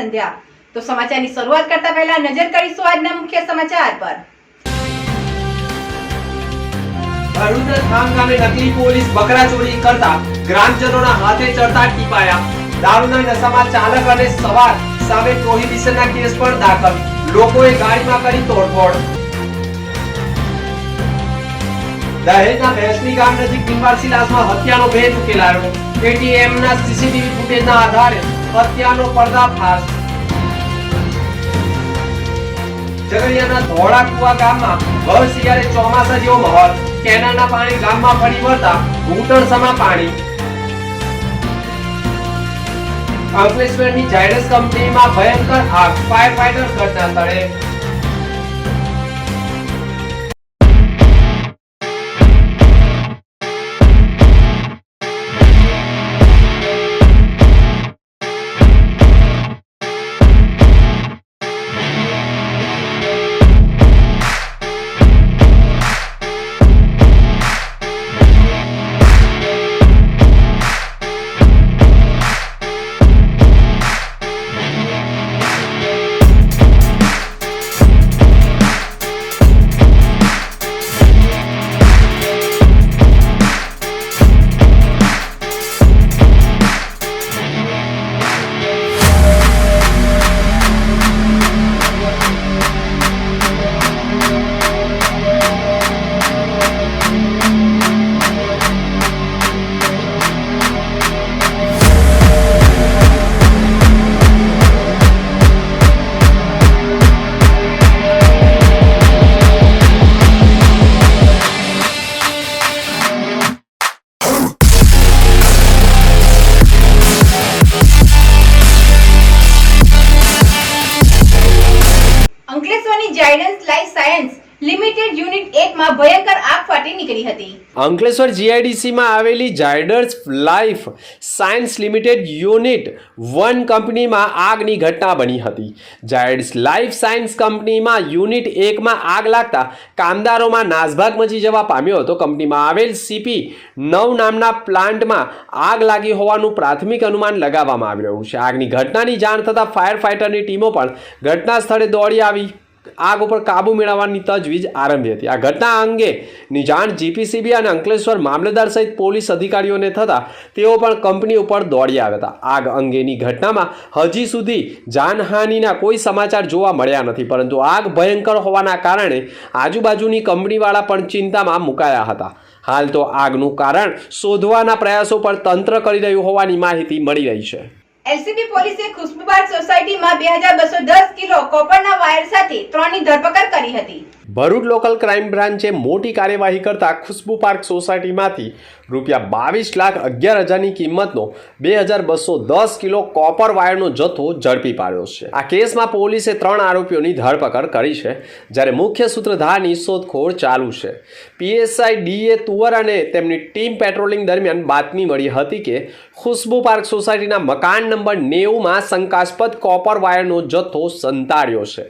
સંધ્યા. તો સમાચારની શરૂઆત કરતા પહેલા નજર કરીશું આજના મુખ્ય સમાચાર પર. ગામે નકલી પોલીસ બકરા ચોરી કરતા ગ્રામજનોના હાથે ચડતા ટીપાયા. દારૂના નશામાં ચાલક અને સવાર સામે પ્રોહિબિશનના કેસ પણ દાખલ. લોકોએ ગાડીમાં કરી તોડફોડ. દહેજના ભેંસની ગામ નજીક બિનવારસી હત્યાનો ભેદ ઉકેલાયો. એટીએમના સીસીટીવી ફૂટેજના આધારે હત્યાનો પર્દાફાશ. ઝઘડિયાના ધોળા કુવા ગામમાં ભર શિયાળે ચોમાસા જેવો માહોલ. કેનાલના પાણી ગામમાં ફરી વળતા ઘૂંટણસમાં પાણી. અંકલેશ્વરની ઝાયડસ કંપનીમાં ભયંકર આગ ફાયર ફાઈટર ઘટના સ્થળે. અંકલેશ્વર જીઆઈડીસીમાં આવેલી Zydus life science limited unit one કંપનીમાં આગની ઘટના બની હતી. ઝાયડ્સ લાઈફ સાયન્સ કંપનીમાં યુનિટ એકમાં આગ લાગતા કામદારોમાં નાસભાગ મચી જવા પામ્યો હતો. કંપનીમાં આવેલ સીપી નવ નામના પ્લાન્ટમાં આગ લાગી હોવાનું પ્રાથમિક અનુમાન લગાવવામાં આવી રહ્યું છે. આગની ઘટનાની જાણ થતાં ફાયર ફાઇટરની ટીમો પણ ઘટના સ્થળે દોડી આવી. આગ ઉપર કાબુ મેળવવાની તજવીજ આરંભી હતી. આ ઘટના અંગેની જાણ જીપીસીબી અને અંકલેશ્વર મામલતદાર સહિત પોલીસ અધિકારીઓને થતાં તેઓ પણ કંપની ઉપર દોડી આવ્યા હતા. આગ અંગેની ઘટનામાં હજી સુધી જાનહાનિના કોઈ સમાચાર જોવા મળ્યા નથી, પરંતુ આગ ભયંકર હોવાના કારણે આજુબાજુની કંપનીવાળા પણ ચિંતામાં મુકાયા હતા. હાલ તો આગનું કારણ શોધવાના પ્રયાસો પર તંત્ર કરી રહ્યું હોવાની માહિતી મળી રહી છે. એલસીબી પોલીસે ખુશ્બુબાગ સોસાયટીમાં બે હજાર બસો દસ કિલો કોપરના વાયર સાથે ત્રણની ધરપકડ કરી હતી. ભરૂચ લોકલ ક્રાઇમ બ્રાન્ચે મોટી કાર્યવાહી કરતા ખુશ્બુ પાર્ક સોસાયટીમાંથી રૂપિયા બાવીસ લાખ અગિયાર હજારની કિંમતનો બે હજાર બસો દસ કિલો કોપર વાયરનો જથ્થો ઝડપી પાડ્યો છે. આ કેસમાં પોલીસે ત્રણ આરોપીઓની ધરપકડ કરી છે, જ્યારે મુખ્ય સૂત્રધારની શોધખોળ ચાલુ છે. પીએસઆઈ ડીએ તુવર અને તેમની ટીમ પેટ્રોલિંગ દરમિયાન બાતમી મળી હતી કે ખુશ્બુ પાર્ક સોસાયટીના મકાન નંબર નેવુંમાં શંકાસ્પદ કોપર વાયરનો જથ્થો સંતાડ્યો છે.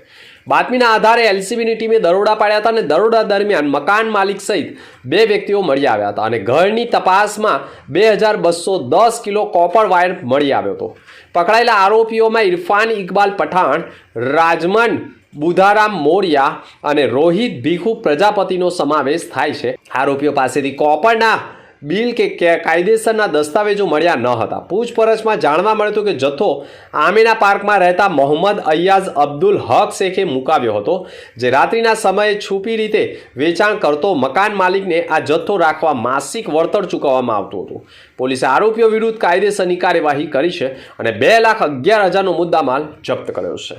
બાતમીના આધારે એલસીબીની ટીમે દરોડા પાડ્યા હતા અને દરોડા દરમિયાન મકાન માલિક સહિત બે વ્યક્તિઓ મળી આવ્યા હતા અને ઘરની તપાસમાં બે હજાર બસો દસ કિલો કોપર વાયર મળી આવ્યો હતો. પકડાયેલા આરોપીઓમાં ઇરફાન ઇકબાલ પઠાણ, રાજમન બુધારામ મોરિયા અને રોહિત ભીખુ પ્રજાપતિનો સમાવેશ થાય છે. આરોપીઓ પાસેથી કોપરના બિલ કે કાયદેસરના દસ્તાવેજો મળ્યા ન હતા. પૂછપરછમાં જાણવા મળ્યું કે જથ્થો આમીના પાર્કમાં રહેતા મોહમ્મદ અય્યાઝ અબ્દુલ હક શેખે મુકાવ્યો હતો, જે રાત્રિના સમયે છુપી રીતે વેચાણ કરતો મકાન માલિકને આ જથ્થો રાખવા માસિક વળતર ચૂકવવામાં આવતું હતું. પોલીસે આરોપીઓ વિરુદ્ધ કાયદેસરની કાર્યવાહી કરી છે અને બે લાખ અગિયાર હજારનો મુદ્દામાલ જપ્ત કર્યો છે.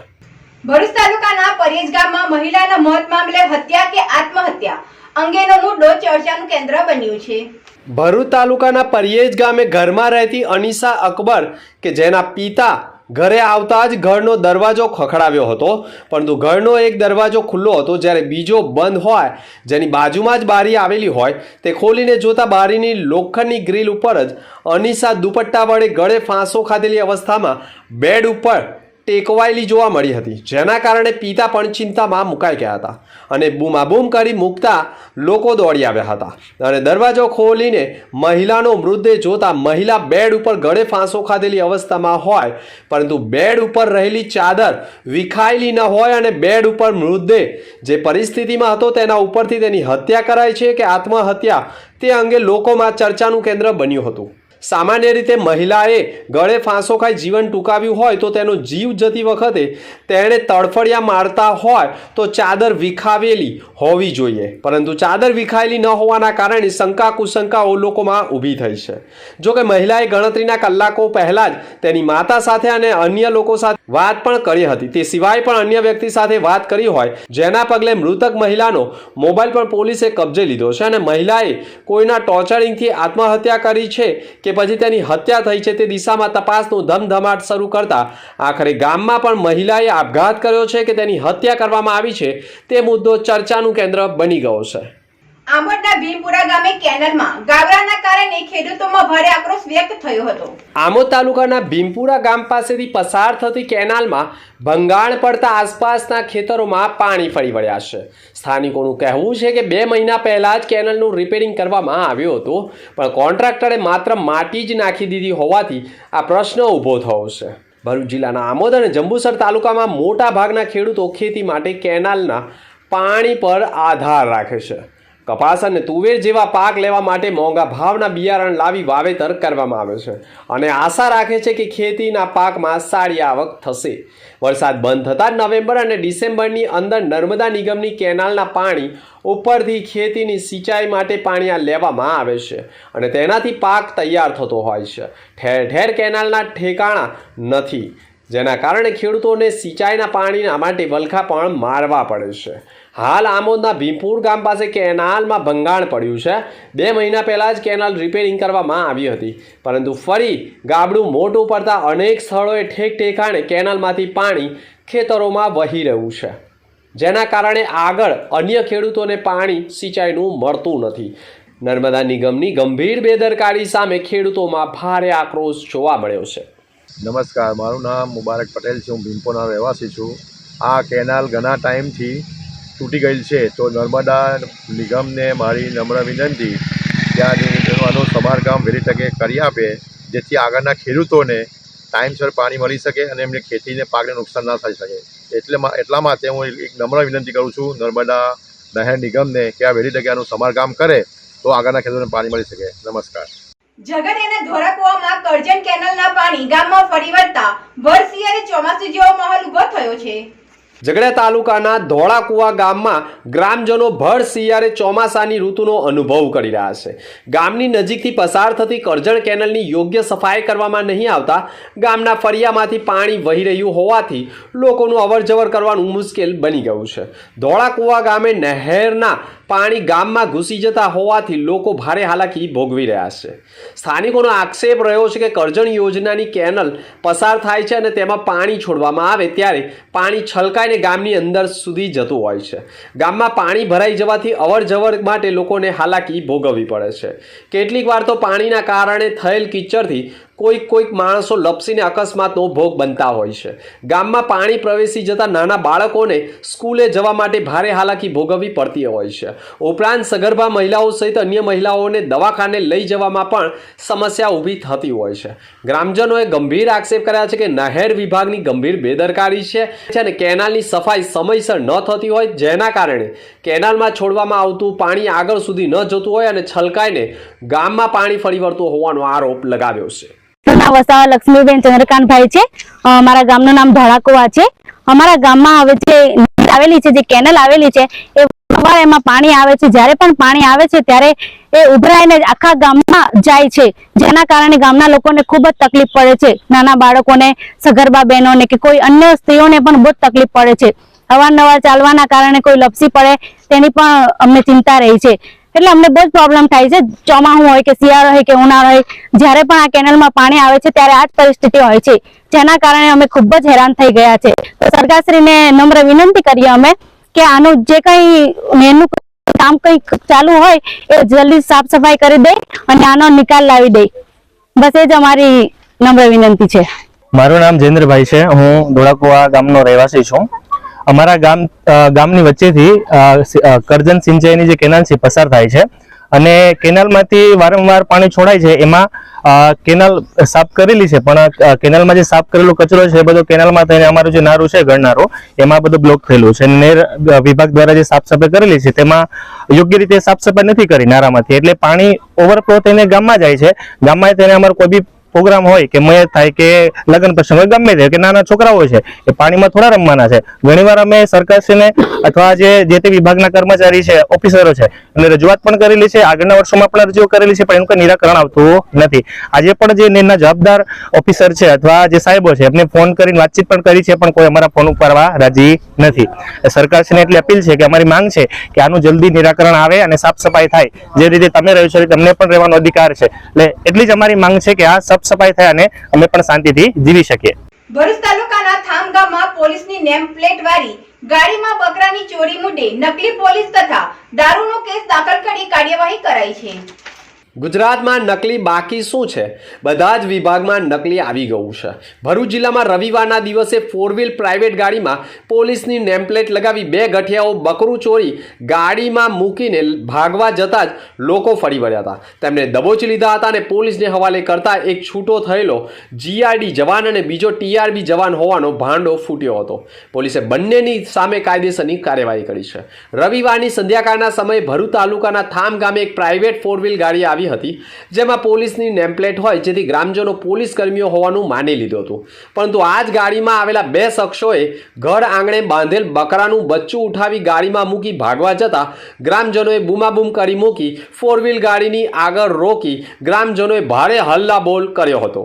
ભરૂચ તાલુકાના પરેજ ગામમાં મહિલાના મોત મામલે હત્યા કે આત્મહત્યા અંગેનો મુદ્દો ચર્ચાનું કેન્દ્ર બન્યું છે. ભરૂચ તાલુકાના પરિયેજ ગામે ઘરમાં રહેતી અનીસા અકબર, કે જેના પિતા ઘરે આવતા જ ઘરનો દરવાજો ખખડાવ્યો હતો. પરંતુ ઘરનો એક દરવાજો ખુલ્લો હતો, જ્યારે બીજો બંધ હોય, જેની બાજુમાં જ બારી આવેલી હોય, તે ખોલીને જોતા બારીની લોખંડની ગ્રીલ ઉપર જ અનીસા દુપટ્ટા વડે ગળે ફાંસો ખાધેલી અવસ્થામાં બેડ ઉપર ટેકવાયેલી જોવા મળી હતી. જેના કારણે પિતા પણ ચિંતામાં મુકાઈ ગયા હતા અને બૂમાબૂમ કરી મૂકતા લોકો દોડી આવ્યા હતા. અને દરવાજો ખોલીને મહિલાનો મૃતદેહ જોતા મહિલા બેડ ઉપર ગળે ફાંસો ખાધેલી અવસ્થામાં હોય, પરંતુ બેડ ઉપર રહેલી ચાદર વિખાયેલી ન હોય અને બેડ ઉપર મૃતદેહ જે પરિસ્થિતિમાં હતો તેના ઉપરથી તેની હત્યા કરાઈ છે કે આત્મહત્યા તે અંગે લોકોમાં ચર્ચાનું કેન્દ્ર બન્યું હતું. સામાન્ય રીતે મહિલાએ ગળે ફાંસો ખાઈ જીવન ટૂંકાવ્યું હોય તો તેનો જીવ જતી વખતે તેણે તડફડિયા મારતા હોય તો ચાદર વિખાવેલી હોવી જોઈએ. પરંતુ ચાદર વિખાયેલી ન હોવાના કારણે શંકા કુશંકાઓ લોકોમાં ઊભી થઈ છે. જોકે મહિલાએ ગણતરીના કલાકો પહેલાં જ તેની માતા સાથે અને અન્ય લોકો સાથે વાત પણ કરી હતી. તે સિવાય પણ અન્ય વ્યક્તિ સાથે વાત કરી હોય, જેના પગલે મૃતક મહિલાનો મોબાઈલ પણ પોલીસે કબજે લીધો છે અને મહિલાએ કોઈના ટોર્ચરિંગથી આત્મહત્યા કરી છે કે પછી તેની હત્યા થઈ છે તે દિશામાં તપાસનો ધમધમાટ શરૂ કરતા આખરે ગામમાં પણ મહિલાએ આપઘાત કર્યો છે કે તેની હત્યા કરવામાં આવી છે તે મુદ્દો ચર્ચાનું કેન્દ્ર બની ગયો છે. આમોદ તાલુકાના ભીમપુરા ગામ પાસેથી પસાર થતી કેનાલમાં ભંગાણ પડતા આસપાસના ખેતરોમાં પાણી ફરી વળ્યા છે. સ્થાનિકોનું કહેવું છે કે બે મહિના પહેલા જ કેનલનું રિપેરિંગ કરવામાં આવ્યું હતું, પણ કોન્ટ્રાક્ટરે માત્ર માટી જ નાખી દીધી હોવાથી આ પ્રશ્ન ઊભો થયો છે. ભરૂચ જિલ્લાના આમોદ અને જંબુસર તાલુકામાં મોટા ભાગના ખેડૂતો ખેતી માટે કેનાલના પાણી પર આધાર રાખે છે. કપાસ અને તુવેર જેવા પાક લેવા માટે મોંઘા ભાવના બિયારણ લાવી વાવેતર કરવામાં આવે છે. અને આશા રાખે છે કે ખેતીના પાકમાં સારી આવક થશે. વરસાદ બંધ થતાં નવેમ્બર અને ડિસેમ્બરની અંદર નર્મદા નિગમની કેનાલના પાણી ઉપરથી ખેતીની સિંચાઈ માટે પાણી આ લેવામાં આવે છે અને તેનાથી પાક તૈયાર થતો હોય છે. ઠેર ઠેર કેનાલના ઠેકાણા નથી, જેના કારણે ખેડૂતોને સિંચાઈના પાણીના માટે વલખા પણ મારવા પડે છે. હાલ આમોદના ભીમપુર ગામ પાસે કેનાલમાં ભંગાણ પડ્યું છે. બે મહિના પહેલાં જ કેનાલ રિપેરિંગ કરવામાં આવી હતી. પરંતુ ફરી ગાબડું મોટું પડતા અનેક સ્થળોએ ઠેક ઠેકાણે કેનાલમાંથી પાણી ખેતરોમાં વહી રહ્યું છે. જેના કારણે આગળ અન્ય ખેડૂતોને પાણી સિંચાઈનું મળતું નથી. નર્મદા નિગમની ગંભીર બેદરકારી સામે ખેડૂતોમાં ભારે આક્રોશ જોવા મળ્યો છે. નમસ્કાર, મારું નામ મુબારક પટેલ છે. હું ભીમપોના રહેવાસી છું. આ કેનાલ ઘણા ટાઈમથી તૂટી ગયેલ છે, તો નર્મદા નિગમને મારી નમ્ર વિનંતી ત્યાંનું સમારકામ વહેલી તકે કરી આપે, જેથી આગળના ખેડૂતોને ટાઈમસર પાણી મળી શકે અને એમને ખેતીને પાકને નુકસાન ના થઈ શકે. એટલે એટલા માટે હું એક નમ્ર વિનંતી કરું છું નર્મદા નહેર નિગમને કે આ વહેલી આનું સમારકામ કરે, તો આગળના ખેડૂતોને પાણી મળી શકે. નમસ્કાર. ઝઘડિયાના ધોરાકુવામાં કરજણ કેનલના પાણી ગામમાં ફરી વળતા શિયાળે ચોમાસુ જેવો માહોલ ઊભો થયો છે. ઝઘડિયા તાલુકાના ધોળાકુવા ગામમાં ગ્રામજનો ભર શિયાળે ચોમાસાની ઋતુનો અનુભવ કરી રહ્યા છે. ગામની નજીકથી પસાર થતી કરજણ કેનલની યોગ્ય સફાઈ કરવામાં નહીં આવતા ગામના ફળિયામાંથી પાણી વહી રહ્યું હોવાથી લોકોનું અવરજવર કરવાનું મુશ્કેલ બની ગયું છે. ધોળાકુવા ગામે નહેરના પાણી ગામમાં ઘૂસી જતા હોવાથી લોકો ભારે હાલાકી ભોગવી રહ્યા છે. સ્થાનિકોનો આક્ષેપ રહ્યો છે કે કરજણ યોજનાની કેનલ પસાર થાય છે અને તેમાં પાણી છોડવામાં આવે ત્યારે પાણી છલકાઈને ગામની અંદર સુધી જતું હોય છે. ગામમાં પાણી ભરાઈ જવાથી અવર જવર માટે લોકોને હાલાકી ભોગવવી પડે છે. કેટલીક વાર તો પાણીના કારણે થયેલ કિચડથી કોઈક કોઈક માણસો લપસીને અકસ્માતનો ભોગ બનતા હોય છે. ગામમાં પાણી પ્રવેશી જતા નાના બાળકોને સ્કૂલે જવા માટે ભારે હાલાકી ભોગવવી પડતી હોય છે. ઉપરાંત સગર્ભા મહિલાઓ સહિત અન્ય મહિલાઓને દવાખાને લઈ જવામાં પણ સમસ્યા ઊભી થતી હોય છે. ગ્રામજનોએ ગંભીર આક્ષેપ કર્યા છે કે નહેર વિભાગની ગંભીર બેદરકારી છે અને કેનાલની સફાઈ સમયસર ન થતી હોય જેના કારણે કેનાલમાં છોડવામાં આવતું પાણી આગળ સુધી ન જતું હોય અને છલકાઈને ગામમાં પાણી ફરી વળતું હોવાનો આરોપ લગાવ્યો છે. નામ વસાવા લક્ષ્મીબેન ચંદ્રકાંતભાઈ છે. મારા ગામનું નામ ધોળાકુવા છે. અમારા ગામમાં હવે જે આવેલી છે, જે કેનલ આવેલી છે, એ એમાં પાણી આવે છે. જ્યારે પણ પાણી આવે છે, ત્યારે એ ઉભરાઈને આખા ગામમાં જાય છે. જેના કારણે ગામના લોકોને ખૂબ જ તકલીફ પડે છે. નાના બાળકોને, સગર્ભા બહેનોને કે કોઈ અન્ય સ્ત્રીઓને પણ બહુ તકલીફ પડે છે. અવારનવાર ચાલવાના કારણે કોઈ લપસી પડે, તેની પણ અમને ચિંતા રહી છે. એટલે અમને બહુ જ પ્રોબ્લેમ થાય છે. ચોમાસું હોય કે શિયાળો હોય કે ઉનાળો હોય, જ્યારે પણ આ કેનલમાં પાણી આવે છે, ત્યારે આ જ પરિસ્થિતિ હોય છે. જેના કારણે અમે ખૂબ જ હેરાન થઈ ગયા છે. તો સરકારશ્રીને નમ્ર વિનંતી કરીએ અમે કે આનું જે કંઈ નહેરનું કામ કંઈ ચાલુ હોય, એ જલ્દી સાફ સફાઈ કરી દે અને આનો નિકાલ લાવી દે. બસ એ જ અમારી નમ્ર વિનંતી છે. મારું નામ જયેન્દ્રભાઈ છે. હું ધોળાકુવા ગામનો રહેવાસી છું. અમારા ગામ ગામની વચ્ચેથી કરજણ સિંચાઈની જે કેનાલ છે, પસાર થાય છે. અને કેનાલમાંથી વારંવાર પાણી છોડાય છે. એમાં કેનાલ સાફ કરેલી છે, પણ કેનાલમાં જે સાફ કરેલો કચરો છે, એ બધો કેનાલમાં થઈને અમારું જે નારું છે, ગળનારું, એમાં બધું બ્લોક થયેલું છે. નેર વિભાગ દ્વારા જે સાફ સફાઈ કરેલી છે, તેમાં યોગ્ય રીતે સાફ સફાઈ નથી કરી નારામાંથી. એટલે પાણી ઓવરફ્લો થઈને ગામમાં જાય છે. ગામમાં થઈને અમારું કોઈ બી પ્રોગ્રામ હોય કે મેં થાય કે લગ્ન પ્રસંગ હોય, ગમે તે કે નાના છોકરાઓ છે, એ પાણીમાં થોડા રમવાના છે. ઘણીવાર અમે સરકારશ્રીને અથવા જે જે તે વિભાગના કર્મચારી છે, ઓફિસરો છે, એમને રજૂઆત પણ કરેલી છે. આગળના વર્ષોમાં પણ રજૂ કરેલી છે, પણ એનું કોઈ નિરાકરણ આવતું નથી. આજે પણ જે નેના જવાબદાર ઓફિસર છે અથવા જે સાહેબો છે, એમને ફોન કરીને વાતચીત પણ કરી છે, પણ કોઈ અમારા ફોન ઉપાડવા રાજી નથી. સરકારશ્રીને એટલી અપીલ છે કે અમારી માંગ છે કે આનું જલ્દી નિરાકરણ આવે અને સાફ સફાઈ થાય. જે રીતે તમે રહ્યો છો તમને પણ રહેવાનો અધિકાર છે. એટલે એટલી જ અમારી માંગ છે કે આ સાફ સફાઈ થાય અને અમે પણ શાંતિથી જીવી શકીએ. ભરૂચ તાલુકાના થામગામમાં પોલીસની નેમ પ્લેટ વાળી ગાડીમાં બકરાની ચોરી મુદ્દે નકલી પોલીસ તથા દારૂનો કેસ દાખલ કરી કાર્યવાહી કરાઈ છે. ગુજરાતમાં નકલી બાકી શું છે? બધા જ વિભાગમાં નકલી આવી ગયું છે. ભરૂચ જિલ્લામાં રવિવારના દિવસે ફોર વ્હીલ પ્રાઇવેટ ગાડીમાં પોલીસની નેમપ્લેટ લગાવી બે ગઠિયાઓ બકરું ચોરી ગાડીમાં મૂકીને ભાગવા જતા જ લોકો ફરી વળ્યા હતા. તેમને દબોચી લીધા હતા અને પોલીસને હવાલે કરતા એક છૂટો થયેલો જીઆરડી જવાન અને બીજો ટીઆરબી જવાન હોવાનો ભાંડો ફૂટ્યો હતો. પોલીસે બંનેની સામે કાયદેસરની કાર્યવાહી કરી છે. રવિવારની સંધ્યાકાળના સમયે ભરૂચ તાલુકાના થામ ગામે એક પ્રાઇવેટ ફોર વ્હીલ ગાડી આવી હતી, જેમાં પોલીસની નેમપ્લેટ હોય, જેથી ગ્રામજનો પોલીસ કર્મીઓ હોવાનું માની લીધું હતું. પરંતુ આ જ ગાડીમાં આવેલા બે શખ્સોએ ઘર આંગણે બાંધેલ બકરાનું બચ્ચું ઉઠાવી ગાડીમાં મૂકી ભાગવા જતા ગ્રામજનોએ બૂમાબૂમ કરી મૂકી ફોર વ્હીલ ગાડીની આગળ રોકી ગ્રામજનોએ ભારે હલ્લાબોલ કર્યો હતો.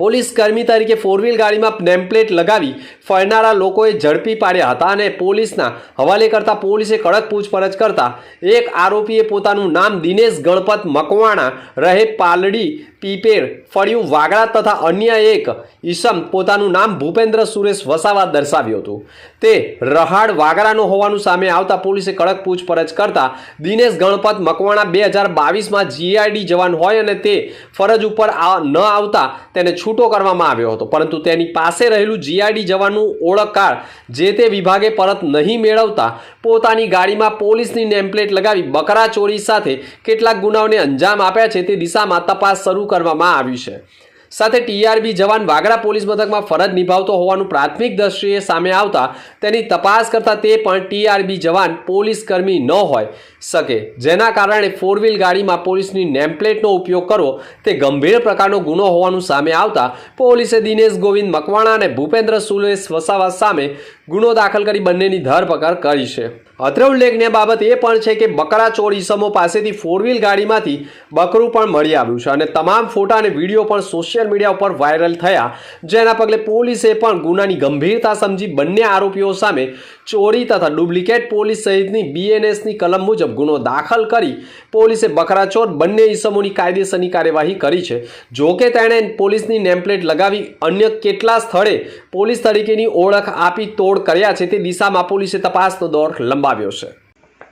પોલીસ કર્મી તરીકે ફોર ગાડીમાં નેમપ્લેટ લગાવી ફરનારા લોકોએ ઝડપી પાડ્યા હતા અને પોલીસના હવાલે કરતા પોલીસે કડક પૂછપરછ કરતા એક આરોપીએ પોતાનું નામ દિનેશ ગણપત મકવાણા, રહે પાલડી, પીપેર, ફળિયું, વાગડા તથા અન્ય એક ઈસમ પોતાનું નામ ભૂપેન્દ્ર સુરેશ વસાવા દર્શાવ્યું હતું. તે રહાડ વાગડાનો હોવાનું સામે આવતા પોલીસે કડક પૂછપરછ કરતા દિનેશ ગણપત મકવાણા બે હજાર બાવીસમાં જીઆઈડી જવાન હોય અને તે ફરજ ઉપર ન આવતા તેને છૂટો કરવામાં આવ્યો હતો. પરંતુ તેની પાસે રહેલું જીઆઈડી જવાનનું ઓળખ કાર્ડ જે તે વિભાગે પરત નહીં મેળવતા, પોતાની ગાડીમાં પોલીસની નેમપ્લેટ લગાવી બકરા ચોરી સાથે કેટલાક ગુનાઓને અંજામ આપ્યા છે તે દિશામાં તપાસ શરૂ કરવામાં આવી છે. સાથે ટીઆરબી જવાન વાગરા પોલીસ મથકમાં ફરજ નિભાવતો હોવાનું પ્રાથમિક દ્રષ્ટિએ સામે આવતા તેની તપાસ કરતા તે પણ ટીઆરબી જવાન પોલીસ કર્મી ન હોય શકે. જેના કારણે ફોર વ્હીલ ગાડીમાં પોલીસની નેમપ્લેટનો ઉપયોગ કરવો તે ગંભીર પ્રકારનો ગુનો હોવાનું સામે આવતા પોલીસે દિનેશ ગોવિંદ મકવાણા અને ભૂપેન્દ્ર સુલેશ વસાવા સામે ગુનો દાખલ કરી બંનેની ધરપકડ કરી છે. અત્રે ઉલ્લેખનીય બાબત એ પણ છે કે બકરા ચોર ઈસમો પાસેથી ફોર વ્હીલ ગાડીમાંથી બકરું પણ મળી આવ્યું છે અને તમામ ફોટા અને વીડિયો પણ સોશિયલ મીડિયા ઉપર વાયરલ થયા. જેના પગલે પોલીસે પણ ગુનાની ગંભીરતા સમજી બંને આરોપીઓ સામે ચોરી તથા ડુપ્લિકેટ પોલીસ સહિતની બીએનએસની કલમ મુજબ ગુનો દાખલ કરી પોલીસે બકરાચોર બંને ઈસમોની કાયદેસરની કાર્યવાહી કરી છે. જોકે તેણે પોલીસની નેમપ્લેટ લગાવી અન્ય કેટલા સ્થળે પોલીસ તરીકેની ઓળખ આપી તોડ કર્યા છે તે દિશામાં પોલીસે તપાસનો દોર લંબાવ્યો છે.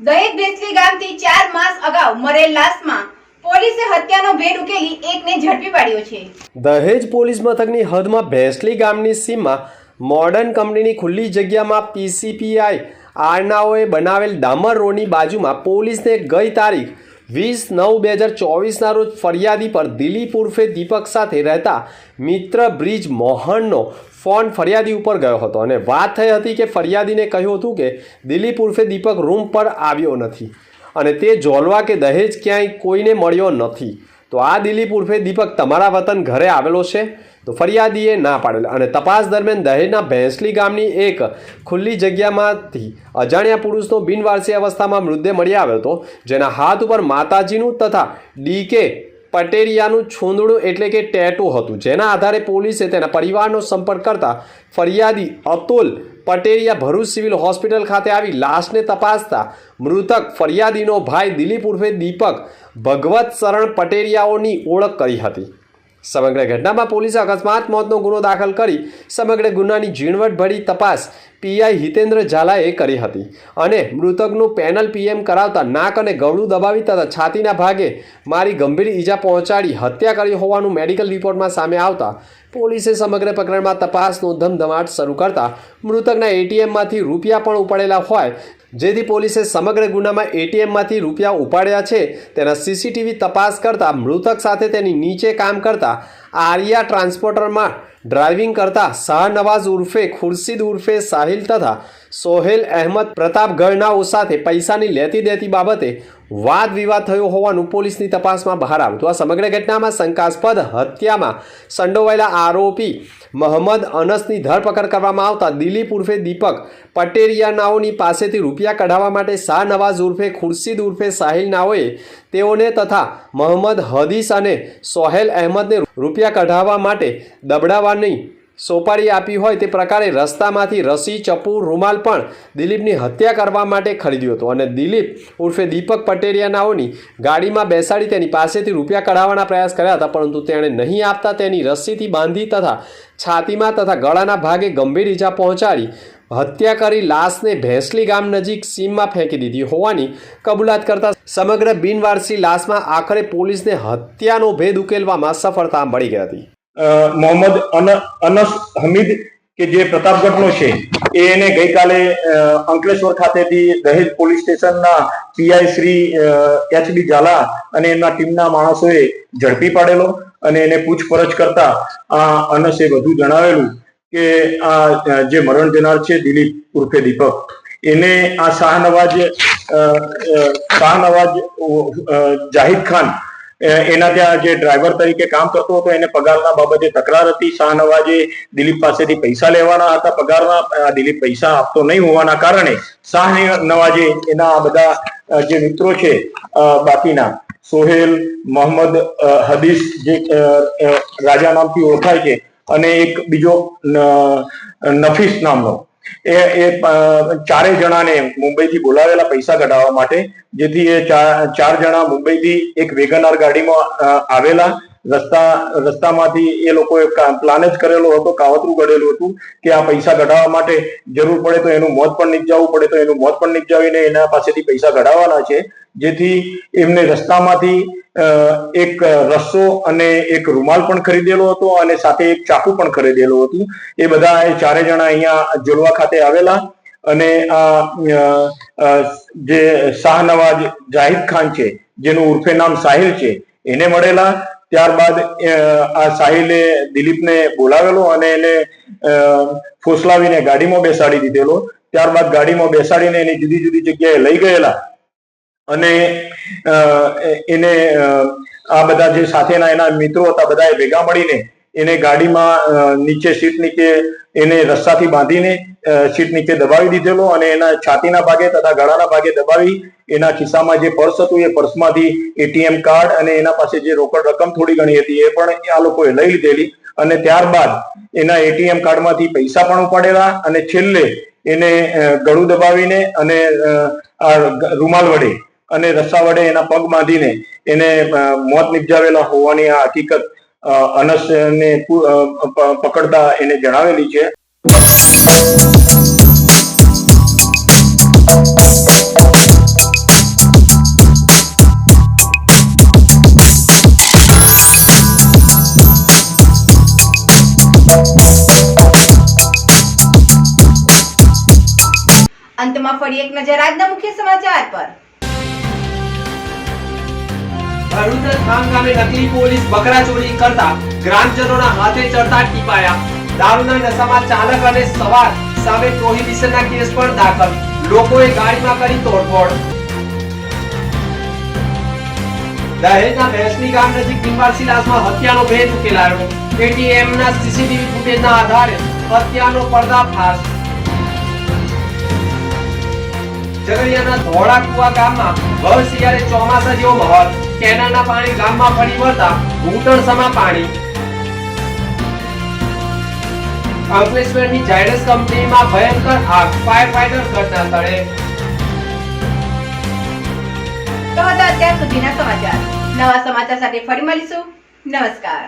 દહેજ ગામથી ચાર માસ અગાઉ મરેલ લાશમાં પોલીસે હત્યાનો ભેદ ઉકેલી એકને ઝડપી પાડ્યો છે. દહેજ પોલીસ મથકની હદમાં ભેંસલી ગામની સીમમાં મોડર્ન કંપનીની ખુલ્લી જગ્યામાં પીસીપીઆઈ આરનાઓએ બનાવેલ ડામર રોડની બાજુમાં પોલીસને ગઈ તારીખ વીસ નવ બે હજાર ચોવીસના રોજ ફરિયાદી પર દિલીપ ઉર્ફે દીપક સાથે રહેતા મિત્ર બ્રિજ મોહનનો ફોન ફરિયાદી ઉપર ગયો હતો અને વાત થઈ હતી કે ફરિયાદીને કહ્યું હતું કે દિલીપ ઉર્ફે દીપક રૂમ પર આવ્યો નથી અને તે જોલવા કે દહેજ ક્યાંય કોઈને મળ્યો નથી. તો આ દિલીપ ઉર્ફે દીપક તમારા વતન ઘરે આવેલો છે? તો ફરિયાદીએ ના પાડેલ. અને તપાસ દરમિયાન દહેજના ભેંસલી ગામની એક ખુલ્લી જગ્યામાંથી અજાણ્યા પુરુષનો બિનવારસી અવસ્થામાં મૃતદેહ મળી આવ્યો હતો, જેના હાથ ઉપર માતાજીનું તથા ડીકે પટેરિયાનું છૂંદડું એટલે કે ટેટુ હતું. જેના આધારે પોલીસે તેના પરિવારનો સંપર્ક કરતા ફરિયાદી અતુલ પટેરિયા ભરૂચ સિવિલ હોસ્પિટલ ખાતે આવી લાશને તપાસતા મૃતક ફરિયાદીનો ભાઈ દિલીપ ઉર્ફે દીપક ભગવત શરણ પટેરિયાઓની ઓળખ કરી હતી. સમગ્ર ઘટનામાં પોલીસે અકસ્માત મોતનો ગુનો દાખલ કરી સમગ્ર ગુનાની ઝીણવટભરી તપાસ પીઆઈ હિતેન્દ્ર ઝાલાએ કરી હતી અને મૃતકનું પેનલ પીએમ કરાવતા નાક અને ગળું દબાવી તથા છાતીના ભાગે મારી ગંભીર ઈજા પહોંચાડી હત્યા કરી હોવાનું મેડિકલ રિપોર્ટમાં સામે આવતા પોલીસે સમગ્ર પ્રકરણમાં તપાસનો ધમધમાટ શરૂ કરતા મૃતકના એટીએમમાંથી રૂપિયા પણ ઉપાડેલા હોય, જેથી પોલીસે સમગ્ર ગુનામાં એટીએમમાંથી રૂપિયા ઉપાડ્યા છે. તેના સીસીટીવી તપાસ કરતા મૃતક સાથે તેની નીચે કામ કરતા આર્યા ટ્રાન્સપોર્ટરમાં ડ્રાઇવિંગ કરતા શાહનવાઝ ઉર્ફે, ખુરશીદ ઉર્ફે સાહિલ તથા સોહેલ અહેમદ પ્રતાપગઢનાઓ સાથે પૈસાની લેતી દેતી બાબતે વાદ વિવાદ થયો હોવાનું પોલીસની તપાસમાં બહાર આવ્યું. આ સમગ્ર ઘટનામાં શંકાસ્પદ હત્યામાં સંડોવાયેલા આરોપી મોહમ્મદ અનસની ધરપકડ કરવામાં આવતા દિલીપ ઉર્ફે દીપક પટેરિયાનાઓની પાસેથી રૂપિયા કઢાવવા માટે શાહ નવાઝ ઉર્ફે, ખુરશીદ ઉર્ફે, સાહિલ નાઓએ તેઓને તથા મોહમ્મદ હદીસ અને સોહેલ અહેમદને રૂપિયા કઢાવવા માટે દબડાવવાની સોપારી આપી હોય તે પ્રકારે રસ્તામાંથી રસી, ચપ્પુ, રૂમાલ પણ દિલીપની હત્યા કરવા માટે ખરીદ્યો હતો અને દિલીપ ઉર્ફે દીપક પટેરિયાનાઓની ગાડીમાં બેસાડી તેની પાસેથી રૂપિયા કઢાવવાના પ્રયાસ કર્યા હતા, પરંતુ તેણે નહીં આપતા તેની રસ્સીથી બાંધી તથા છાતીમાં તથા ગળાના ભાગે ગંભીર ઈજા પહોંચાડી હત્યા કરી લાશને ભેંસલી ગામ નજીક સીમમાં ફેંકી દીધી હોવાની કબૂલાત કરતા સમગ્ર બિનવારસી લાશમાં આખરે પોલીસને હત્યાનો ભેદ ઉકેલવામાં સફળતા મળી ગઈ હતી. મોહમ્મદ અનસ હમીદ કે જે પ્રતાપગઢનો છે એને ગઈકાલે અંકલેશ્વર ખાતેથી દહેજ પોલીસ સ્ટેશનના PI Shri H B Zala અને એમના ટીમના માણસોએ ઝડપી પાડેલો અને એને પૂછપરછ કરતા આ અનસે વધુ જણાવેલું કે આ જે મરણ જનાર છે દિલીપ ઉર્ફે દીપક, એને આ શાહનવાજ શાહનવાજ જાહિદ ખાન એના ત્યાં જે ડ્રાઈવર તરીકે કામ કરતો હતો, એને પગારના બાબતે તકરાર હતી. શાહનવાજે દિલીપ પાસેથી પૈસા લેવાના હતા. પગારના દિલીપ પૈસા આપતો નહીં હોવાના કારણે શાહ નવાજે એના બધા જે મિત્રો છે બાકીના, સોહેલ, મોહમ્મદ હદીસ, જે રાજા નામથી ઓળખાય છે, અને એક બીજો નફીસ નામનો એ એ ચારેય જણાને મુંબઈથી બોલાવેલા પૈસા કઢાવવા માટે, જેથી એ ચાર જણા મુંબઈથી એક વેગનાર ગાડીમાં આવેલા. રસ્તા, રસ્તામાંથી એ લોકોએ પ્લાન જ કરેલો હતો, કાવતરું ઘડેલું હતું, કે આ પૈસા કઢાવવા માટે જરૂર પડે તો એનું મોત પણ નિપજાવવું પડે, તો એનું મોત પણ નિપજાવીને એના પાસેથી પૈસા કઢાવવાના છે. જેથી એમને રસ્તામાંથી એક રસ્સો અને એક રૂમાલ પણ ખરીદેલો હતો અને સાથે એક ચાકુ પણ ખરીદેલું હતું. એ બધા એ ચારે જણા અહીંયા જોડવા ખાતે આવેલા અને આ જે શાહનવાજ જાહિદ ખાન છે, જેનું ઉર્ફે નામ સાહિલ છે, એને મળેલા. ત્યારબાદ આ સાહિલે દિલીપને બોલાવેલો અને એને ફોસલાવીને ગાડીમાં બેસાડી દીધેલો. ત્યારબાદ ગાડીમાં બેસાડીને એની જુદી જુદી જગ્યાએ લઈ ગયેલા. અને એને આ બધા જે સાથેના એના મિત્રો હતા, બધાએ ભેગા મળીને એને ગાડીમાં નીચે સીટ નીચે એને રસ્સાથી બાંધીને સીટ નીચે દબાવી દીધેલો અને એના છાતીના ભાગે તથા ગળાના ભાગે દબાવી એના ખિસ્સામાં જે પર્સ હતું એ પર્સમાંથી એટીએમ કાર્ડ અને એના પાસે જે રોકડ રકમ થોડી ઘણી હતી એ પણ આ લોકોએ લઈ લીધેલી અને ત્યારબાદ એના એટીએમ કાર્ડમાંથી પૈસા પણ ઉપાડેલા અને છેલ્લે એને ગળું દબાવીને અને આ રૂમાલ વડે અને રસ્સા વડે એના પગ બાંધીને એને મોત નિપજાવેલા હોવાની આ હકીકત અનસને પકડતા એને જણાવેલી છે. અંતમાં ફરી એક નજર આજના મુખ્ય સમાચાર પર. ભરૂચ થામ ગામે નકલી પોલીસ બકરા ચોરી કરતા ગ્રામજનોના હાથે ચડતા ટીપાયા. દારૂના નશામાં ચાલક અને સવાર સામે પ્રોહિબિશનના કેસ પણ દાખલ. લોકોએ ગાડીમાં કરી તોડફોડ. દહેજના ભેંસની ગામ નજીક લાશમાં હત્યાનો ભેદ ઉકેલાયો. એટીએમના સીસીટીવી ફૂટેજના આધારે હત્યાનો પર્દાફાશ. ઝઘડિયાના ધોળા કુવા ગામમાં શિયાળે ચોમાસા જેવો માહોલ કેનાલના પાણી ગામમાં ફરી વળતા ઘૂંટણસમાં પાણી. અંકલેશ્વરની ઝાયડસ કંપનીમાં ભયંકર આગ ફાયર ફાઈટર ઘટના સ્થળે. તો હતા અત્યાર સુધીના સમાચાર. નવા સમાચાર સાથે ફરી મળીશું. નમસ્કાર.